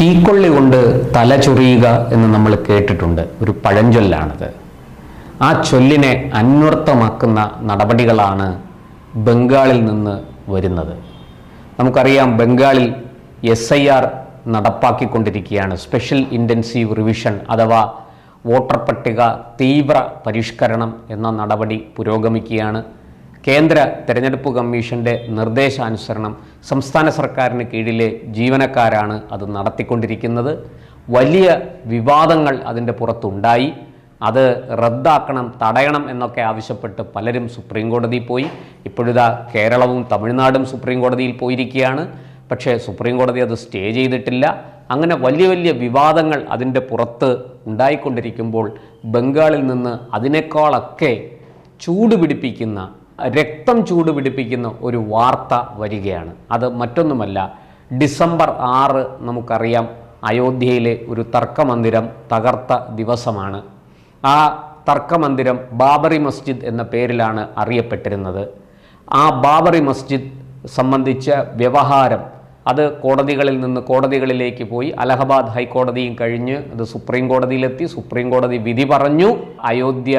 തീക്കൊള്ളി കൊണ്ട് തല ചൊറിയുക എന്ന് നമ്മൾ കേട്ടിട്ടുണ്ട്. ഒരു പഴഞ്ചൊല്ലാണത്. ആ ചൊല്ലിനെ അന്വർത്ഥമാക്കുന്ന നടപടികളാണ് ബംഗാളിൽ നിന്ന് വരുന്നത്. നമുക്കറിയാം ബംഗാളിൽ എസ് ഐ ആർ നടപ്പാക്കിക്കൊണ്ടിരിക്കുകയാണ്. സ്പെഷ്യൽ ഇന്റൻസീവ് റിവിഷൻ അഥവാ വോട്ടർ പട്ടിക തീവ്ര പരിഷ്കരണം എന്ന നടപടി പുരോഗമിക്കുകയാണ്. കേന്ദ്ര തെരഞ്ഞെടുപ്പ് കമ്മീഷന്റെ നിർദ്ദേശാനുസരണം സംസ്ഥാന സർക്കാരിന് കീഴിലെ ജീവനക്കാരാണ് അത് നടത്തിക്കൊണ്ടിരിക്കുന്നത്. വലിയ വിവാദങ്ങൾ അതിന്റെ പുറത്തുണ്ടായി. അത് റദ്ദാക്കണം തടയണം എന്നൊക്കെ ആവശ്യപ്പെട്ട് പലരും സുപ്രീം കോടതിയിൽ പോയി. ഇപ്പോഴിതാ കേരളവും തമിഴ്നാടും സുപ്രീം കോടതിയിൽ പോയിരിക്കുകയാണ്. പക്ഷേ സുപ്രീം കോടതി അത് സ്റ്റേ ചെയ്തിട്ടില്ല. അങ്ങനെ വലിയ വലിയ വിവാദങ്ങൾ അതിന്റെ പുറത്ത് ഉണ്ടായിക്കൊണ്ടിരിക്കുമ്പോൾ ബംഗാളിൽ നിന്ന് അതിനേക്കാളൊക്കെ ചൂട് പിടിപ്പിക്കുന്ന രക്തം ചൂട് പിടിപ്പിക്കുന്ന ഒരു വാർത്ത വരികയാണ്. അത് മറ്റൊന്നുമല്ല ഡിസംബർ ആറ് നമുക്കറിയാം അയോധ്യയിലെ ഒരു തർക്കമന്ദിരം തകർത്ത ദിവസമാണ്. ആ തർക്കമന്ദിരം ബാബറി മസ്ജിദ് എന്ന പേരിലാണ് അറിയപ്പെട്ടിരുന്നത്. ആ ബാബറി മസ്ജിദ് സംബന്ധിച്ച വ്യവഹാരം അത് കോടതികളിൽ നിന്ന് കോടതികളിലേക്ക് പോയി അലഹബാദ് ഹൈക്കോടതിയും കഴിഞ്ഞ് അത് സുപ്രീം കോടതിയിലെത്തി സുപ്രീം കോടതി വിധി പറഞ്ഞു അയോധ്യ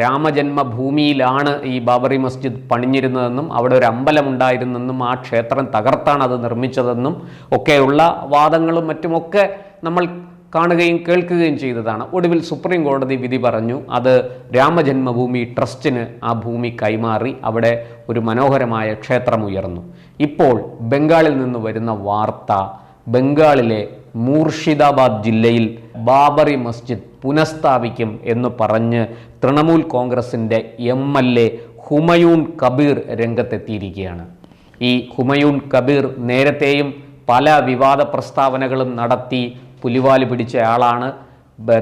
രാമജന്മഭൂമിയിലാണ് ഈ ബാബറി മസ്ജിദ് പണിഞ്ഞിരുന്നതെന്നും അവിടെ ഒരു അമ്പലം ഉണ്ടായിരുന്നെന്നും ആ ക്ഷേത്രം തകർത്താണ് അത് നിർമ്മിച്ചതെന്നും ഒക്കെയുള്ള വാദങ്ങളും മറ്റുമൊക്കെ നമ്മൾ കാണുകയും കേൾക്കുകയും ചെയ്തതാണ്. ഒടുവിൽ സുപ്രീം കോടതി വിധി പറഞ്ഞു അത് രാമജന്മഭൂമി ട്രസ്റ്റിന് ആ ഭൂമി കൈമാറി അവിടെ ഒരു മനോഹരമായ ക്ഷേത്രം ഉയർന്നു ഇപ്പോൾ ബംഗാളിൽ നിന്ന് വരുന്ന വാർത്ത ബംഗാളിലെ മൂർഷിദാബാദ് ജില്ലയിൽ ബാബറി മസ്ജിദ് പുനഃസ്ഥാപിക്കും എന്ന് പറഞ്ഞ് തൃണമൂൽ കോൺഗ്രസിന്റെ M L A Humayun Kabir രംഗത്തെത്തിയിരിക്കുകയാണ്. ഈ ഹുമയൂൺ കബീർ നേരത്തെയും പല വിവാദ പ്രസ്താവനകളും നടത്തി പുലിവാൽ പിടിച്ച ആളാണ്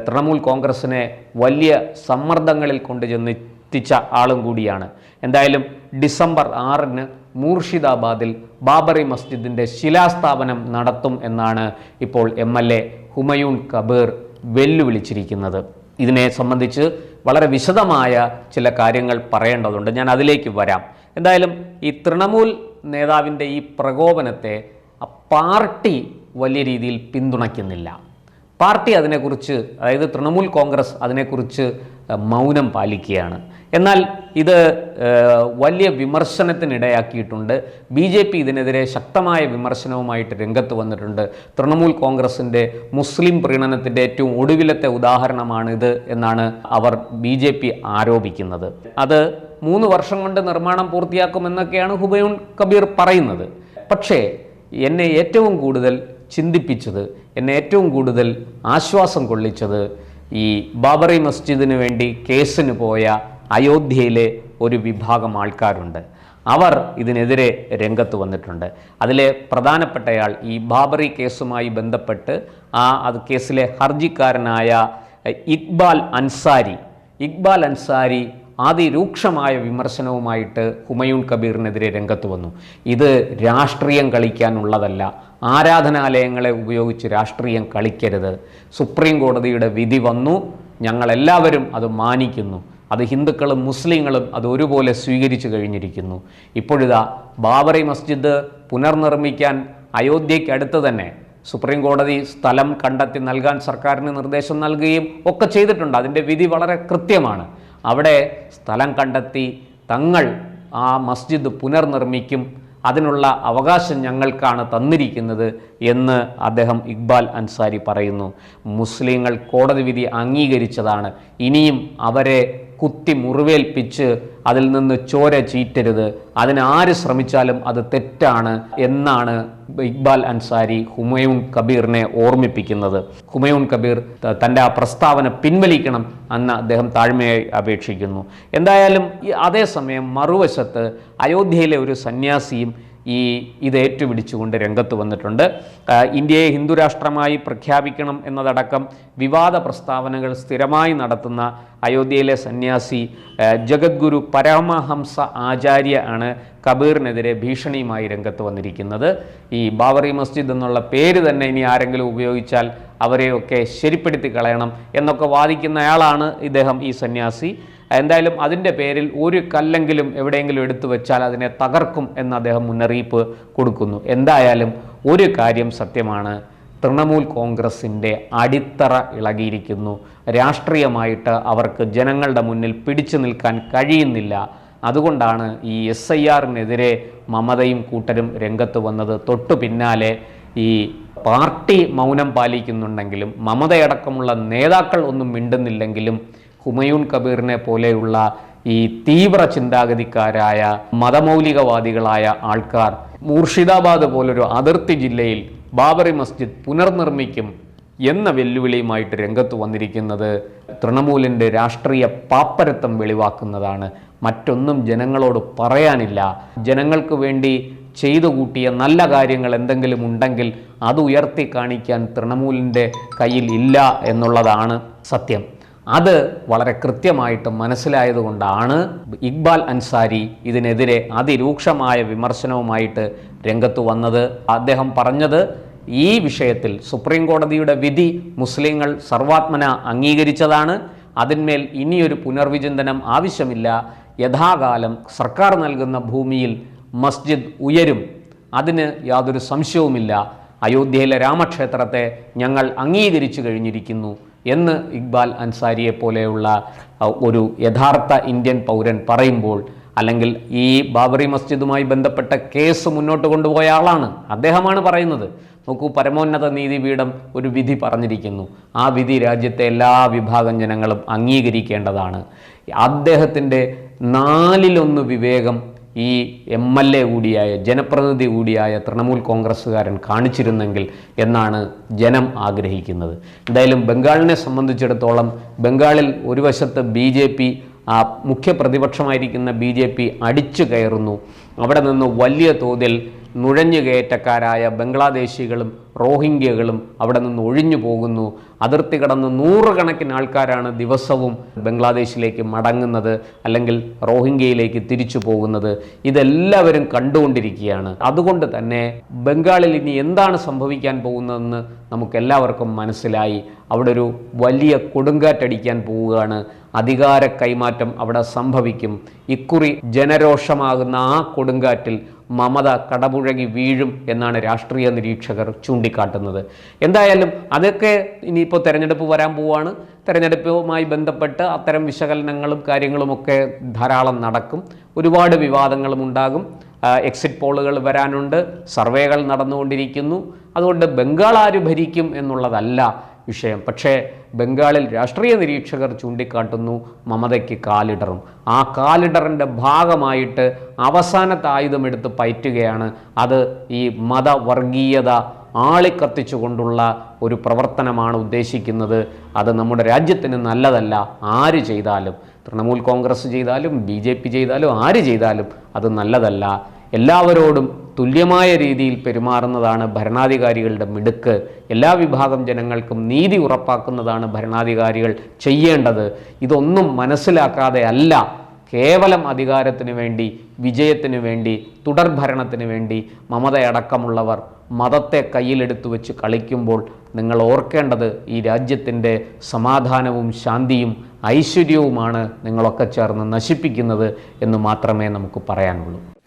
തൃണമൂൽ കോൺഗ്രസിനെ വലിയ സമ്മർദ്ദങ്ങളിൽ കൊണ്ട് ചെന്നെത്തിച്ച ആളും കൂടിയാണ്. എന്തായാലും ഡിസംബർ ആറിന് മൂർഷിദാബാദിൽ ബാബറി മസ്ജിദിന്റെ ശിലാസ്ഥാപനം നടത്തും എന്നാണ് ഇപ്പോൾ M L A Humayun Kabir വെല്ലുവിളിച്ചിരിക്കുന്നത്. ഇതിനെ സംബന്ധിച്ച് വളരെ വിശദമായ ചില കാര്യങ്ങൾ പറയേണ്ടതുണ്ട്. ഞാൻ അതിലേക്ക് വരാം. എന്തായാലും ഈ തൃണമൂൽ നേതാവിന്റെ ഈ പ്രകോപനത്തെ പാർട്ടി വലിയ രീതിയിൽ പിന്തുണയ്ക്കുന്നില്ല. പാർട്ടി അതിനെക്കുറിച്ച് അതായത് തൃണമൂൽ കോൺഗ്രസ് അതിനെക്കുറിച്ച് മൗനം പാലിക്കുകയാണ്. എന്നാൽ ഇത് വലിയ വിമർശനത്തിനിടയാക്കിയിട്ടുണ്ട്. ബി ജെ പി ഇതിനെതിരെ ശക്തമായ വിമർശനവുമായിട്ട് രംഗത്ത് വന്നിട്ടുണ്ട്. തൃണമൂൽ കോൺഗ്രസിന്റെ മുസ്ലിം പ്രീണനത്തിന്റെ ഏറ്റവും ഒടുവിലത്തെ ഉദാഹരണമാണിത് എന്നാണ് അവർ ബി ജെ പി ആരോപിക്കുന്നത്. അത് മൂന്ന് വർഷം കൊണ്ട് നിർമ്മാണം പൂർത്തിയാക്കുമെന്നൊക്കെയാണ് ഹുബയൂൺ കബീർ പറയുന്നത്. പക്ഷേ എന്നെ ഏറ്റവും കൂടുതൽ ചിന്തിപ്പിച്ചത് എന്നെ ഏറ്റവും കൂടുതൽ ആശ്വാസം കൊള്ളിച്ചത് ഈ ബാബറി മസ്ജിദിന് വേണ്ടി കേസിന് പോയ അയോധ്യയിലെ ഒരു വിഭാഗം ആൾക്കാരുണ്ട്. അവർ ഇതിനെതിരെ രംഗത്ത് വന്നിട്ടുണ്ട്. അതിലെ പ്രധാനപ്പെട്ടയാൾ ഈ ബാബറി കേസുമായി ബന്ധപ്പെട്ട് ആ അത് കേസിലെ ഹർജിക്കാരനായ ഇക്ബാൽ അൻസാരി ഇക്ബാൽ അൻസാരി അതിരൂക്ഷമായ വിമർശനവുമായിട്ട് ഹുമയൂൺ കബീറിനെതിരെ രംഗത്ത് വന്നു. ഇത് രാഷ്ട്രീയം കളിക്കാനുള്ളതല്ല. ആരാധനാലയങ്ങളെ ഉപയോഗിച്ച് രാഷ്ട്രീയം കളിക്കരുത്. സുപ്രീം കോടതിയുടെ വിധി വന്നു. ഞങ്ങളെല്ലാവരും അത് മാനിക്കുന്നു. അത് ഹിന്ദുക്കളും മുസ്ലിങ്ങളും അത് ഒരുപോലെ സ്വീകരിച്ചു കഴിഞ്ഞിരിക്കുന്നു. ഇപ്പോഴിതാ ബാബറി മസ്ജിദ് പുനർനിർമ്മിക്കാൻ അയോധ്യയ്ക്കടുത്ത് തന്നെ സുപ്രീം കോടതി സ്ഥലം കണ്ടെത്തി നൽകാൻ സർക്കാരിന് നിർദ്ദേശം നൽകുകയും ഒക്കെ ചെയ്തിട്ടുണ്ട്. അതിന്റെ വിധി വളരെ കൃത്യമാണ്. അവിടെ സ്ഥലം കണ്ടെത്തി തങ്ങൾ ആ മസ്ജിദ് പുനർനിർമ്മിക്കും. അതിനുള്ള അവകാശം ഞങ്ങൾക്കാണ് തന്നിരിക്കുന്നത് എന്ന് അദ്ദേഹം ഇക്ബാൽ അൻസാരി പറയുന്നു. മുസ്ലിങ്ങൾ കോടതി വിധി അംഗീകരിച്ചതാണ്. ഇനിയും അവരെ കുത്തി മുറിവേൽപ്പിച്ച് അതിൽ നിന്ന് ചോര ചീറ്റരുത്. അതിന് ആര് ശ്രമിച്ചാലും അത് തെറ്റാണ് എന്നാണ് ഇക്ബാൽ അൻസാരി ഹുമയൂൺ കബീറിനെ ഓർമ്മിപ്പിക്കുന്നത്. ഹുമയൂൺ കബീർ തന്റെ ആ പ്രസ്താവന പിൻവലിക്കണം എന്ന് അദ്ദേഹം താഴ്മയായി അപേക്ഷിക്കുന്നു. എന്തായാലും അതേസമയം മറുവശത്ത് അയോധ്യയിലെ ഒരു സന്യാസിയും ഈ ഇത് ഏറ്റുപിടിച്ചുകൊണ്ട് രംഗത്ത് വന്നിട്ടുണ്ട്. ഇന്ത്യയെ ഹിന്ദുരാഷ്ട്രമായി പ്രഖ്യാപിക്കണം എന്നതടക്കം വിവാദ പ്രസ്താവനകൾ സ്ഥിരമായി നടത്തുന്ന അയോധ്യയിലെ സന്യാസി ജഗദ്ഗുരു പരമഹംസ ആചാര്യ ആണ് കബീറിനെതിരെ ഭീഷണിയുമായി രംഗത്ത് വന്നിരിക്കുന്നത്. ഈ ബാബറി മസ്ജിദ് എന്നുള്ള പേര് തന്നെ ഇനി ആരെങ്കിലും ഉപയോഗിച്ചാൽ അവരെയൊക്കെ ശരിപ്പെടുത്തി കളയണം എന്നൊക്കെ വാദിക്കുന്നയാളാണ് ഇദ്ദേഹം ഈ സന്യാസി. എന്തായാലും അതിന്റെ പേരിൽ ഒരു കല്ലെങ്കിലും എവിടെയെങ്കിലും എടുത്തു വെച്ചാൽ അതിനെ തകർക്കും എന്ന് അദ്ദേഹം മുന്നറിയിപ്പ് കൊടുക്കുന്നു. എന്തായാലും ഒരു കാര്യം സത്യമാണ് തൃണമൂൽ കോൺഗ്രസിന്റെ അടിത്തറ ഇളകിയിരിക്കുന്നു. രാഷ്ട്രീയമായിട്ട് അവർക്ക് ജനങ്ങളുടെ മുന്നിൽ പിടിച്ചു നിൽക്കാൻ കഴിയുന്നില്ല. അതുകൊണ്ടാണ് ഈ എസ് ഐ ആറിനെതിരെ മമതയും കൂട്ടരും രംഗത്ത് വന്നത്. തൊട്ടു പിന്നാലെ ഈ പാർട്ടി മൗനം പാലിക്കുന്നുണ്ടെങ്കിലും മമതയടക്കമുള്ള നേതാക്കൾ ഒന്നും മിണ്ടുന്നില്ലെങ്കിലും ഹുമയൂൺ കബീറിനെ പോലെയുള്ള ഈ തീവ്ര ചിന്താഗതിക്കാരായ മതമൗലികവാദികളായ ആൾക്കാർ മൂർഷിദാബാദ് പോലൊരു അതിർത്തി ജില്ലയിൽ ബാബറി മസ്ജിദ് പുനർനിർമ്മിക്കും എന്ന വെല്ലുവിളിയുമായിട്ട് രംഗത്ത് വന്നിരിക്കുന്നത് തൃണമൂലിന്റെ രാഷ്ട്രീയ പാപ്പരത്വം വെളിവാക്കുന്നതാണ്. മറ്റൊന്നും ജനങ്ങളോട് പറയാനില്ല. ജനങ്ങൾക്ക് വേണ്ടി ചെയ്തു കൂട്ടിയ നല്ല കാര്യങ്ങൾ എന്തെങ്കിലും ഉണ്ടെങ്കിൽ അത് ഉയർത്തി കാണിക്കാൻ തൃണമൂലിന്റെ കയ്യിൽ ഇല്ല എന്നുള്ളതാണ് സത്യം. അത് വളരെ കൃത്യമായിട്ട് മനസ്സിലായതുകൊണ്ടാണ് ഇക്ബാൽ അൻസാരി ഇതിനെതിരെ അതിരൂക്ഷമായ വിമർശനവുമായിട്ട് രംഗത്ത് വന്നത്. അദ്ദേഹം പറഞ്ഞത് ഈ വിഷയത്തിൽ സുപ്രീം കോടതിയുടെ വിധി മുസ്ലിങ്ങൾ സർവാത്മന അംഗീകരിച്ചതാണ്. അതിന്മേൽ ഇനിയൊരു പുനർവിചിന്തനം ആവശ്യമില്ല. യഥാകാലം സർക്കാർ നൽകുന്ന ഭൂമിയിൽ മസ്ജിദ് ഉയരും. അതിന് യാതൊരു സംശയവുമില്ല. അയോധ്യയിലെ രാമക്ഷേത്രത്തെ ഞങ്ങൾ അംഗീകരിച്ചു കഴിഞ്ഞിരിക്കുന്നു. എന്ന് ഇക്ബാൽ അൻസാരിയെ പോലെയുള്ള ഒരു യഥാർത്ഥ ഇന്ത്യൻ പൗരൻ പറയുമ്പോൾ അല്ലെങ്കിൽ ഈ ബാബറി മസ്ജിദുമായി ബന്ധപ്പെട്ട കേസ് മുന്നോട്ട് കൊണ്ടുപോയ ആളാണ്. അദ്ദേഹമാണ് പറയുന്നത്. നോക്കൂ പരമോന്നത നീതിപീഠം ഒരു വിധി പറഞ്ഞിരിക്കുന്നു. ആ വിധി രാജ്യത്തെ എല്ലാ വിഭാഗം ജനങ്ങളും അംഗീകരിക്കേണ്ടതാണ്. അദ്ദേഹത്തിന്റെ നാലിലൊന്ന് വിവേകം ഈ എം എൽ എ കൂടിയായ ജനപ്രതിനിധി കൂടിയായ തൃണമൂൽ കോൺഗ്രസ്സുകാരൻ കാണിച്ചിരുന്നെങ്കിൽ എന്നാണ് ജനം ആഗ്രഹിക്കുന്നത്. എന്തായാലും ബംഗാളിനെ സംബന്ധിച്ചിടത്തോളം ബംഗാളിൽ ഒരു വശത്ത് ബി ജെ പി ആ മുഖ്യ പ്രതിപക്ഷമായിരിക്കുന്ന ബി ജെ പി അടിച്ചു കയറുന്നു. അവിടെ നിന്ന് വലിയ തോതിൽ നുഴഞ്ഞുകയറ്റക്കാരായ ബംഗ്ലാദേശികളും റോഹിംഗ്യകളും അവിടെ നിന്ന് ഒഴിഞ്ഞു പോകുന്നു. അതിർത്തി കടന്ന് നൂറുകണക്കിന് ആൾക്കാരാണ് ദിവസവും ബംഗ്ലാദേശിലേക്ക് മടങ്ങുന്നത് അല്ലെങ്കിൽ റോഹിംഗ്യയിലേക്ക് തിരിച്ചു പോകുന്നത്. ഇതെല്ലാവരും കണ്ടുകൊണ്ടിരിക്കുകയാണ്. അതുകൊണ്ട് തന്നെ ബംഗാളിൽ ഇനി എന്താണ് സംഭവിക്കാൻ പോകുന്നതെന്ന് നമുക്കെല്ലാവർക്കും മനസ്സിലായി. അവിടെ ഒരു വലിയ കൊടുങ്കാറ്റടിക്കാൻ പോവുകയാണ്. അധികാര കൈമാറ്റം അവിടെ സംഭവിക്കും. ഇക്കുറി ജനരോഷമാകുന്ന ആ കൊടുങ്കാറ്റിൽ മമത കടപുഴകി വീഴും എന്നാണ് രാഷ്ട്രീയ നിരീക്ഷകർ ചൂണ്ടിക്കാട്ടുന്നത്. എന്തായാലും അതൊക്കെ ഇനിയിപ്പോൾ തെരഞ്ഞെടുപ്പ് വരാൻ പോവുകയാണ് തെരഞ്ഞെടുപ്പുമായി ബന്ധപ്പെട്ട് അത്തരം വിശകലനങ്ങളും കാര്യങ്ങളുമൊക്കെ ധാരാളം നടക്കും. ഒരുപാട് വിവാദങ്ങളും ഉണ്ടാകും. എക്സിറ്റ് പോളുകൾ വരാനുണ്ട്. സർവേകൾ നടന്നുകൊണ്ടിരിക്കുന്നു. അതുകൊണ്ട് ബംഗാൾ ആര് ഭരിക്കും എന്നുള്ളതല്ല വിഷയം. പക്ഷേ ബംഗാളിൽ രാഷ്ട്രീയ നിരീക്ഷകർ ചൂണ്ടിക്കാട്ടുന്നു മമതയ്ക്ക് കാലിടറും. ആ കാലിടറിന്റെ ഭാഗമായിട്ട് അവസാനത്തെ ആയുധമെടുത്ത് പയറ്റുകയാണ്. അത് ഈ മതവർഗീയത ആളിക്കത്തിച്ചുകൊണ്ടുള്ള ഒരു പ്രവർത്തനമാണ് ഉദ്ദേശിക്കുന്നത്. അത് നമ്മുടെ രാജ്യത്തിന് നല്ലതല്ല. ആര് ചെയ്താലും തൃണമൂൽ കോൺഗ്രസ് ചെയ്താലും ബി ചെയ്താലും ആര് ചെയ്താലും അത് നല്ലതല്ല. എല്ലാവരോടും തുല്യമായ രീതിയിൽ പെരുമാറുന്നതാണ് ഭരണാധികാരികളുടെ മിടുക്ക്. എല്ലാ വിഭാഗം ജനങ്ങൾക്കും നീതി ഉറപ്പാക്കുന്നതാണ് ഭരണാധികാരികൾ ചെയ്യേണ്ടത്. ഇതൊന്നും മനസ്സിലാക്കാതെ അല്ല. കേവലം അധികാരത്തിന് വേണ്ടി വിജയത്തിന് വേണ്ടി തുടർഭരണത്തിന് വേണ്ടി മമതയടക്കമുള്ളവർ മതത്തെ കയ്യിലെടുത്തു വെച്ച് കളിക്കുമ്പോൾ നിങ്ങൾ ഓർക്കേണ്ടത് ഈ രാജ്യത്തിന്റെ സമാധാനവും ശാന്തിയും ഐശ്വര്യവുമാണ് നിങ്ങളൊക്കെ ചേർന്ന് നശിപ്പിക്കുന്നത് എന്ന് മാത്രമേ നമുക്ക് പറയാനുള്ളൂ.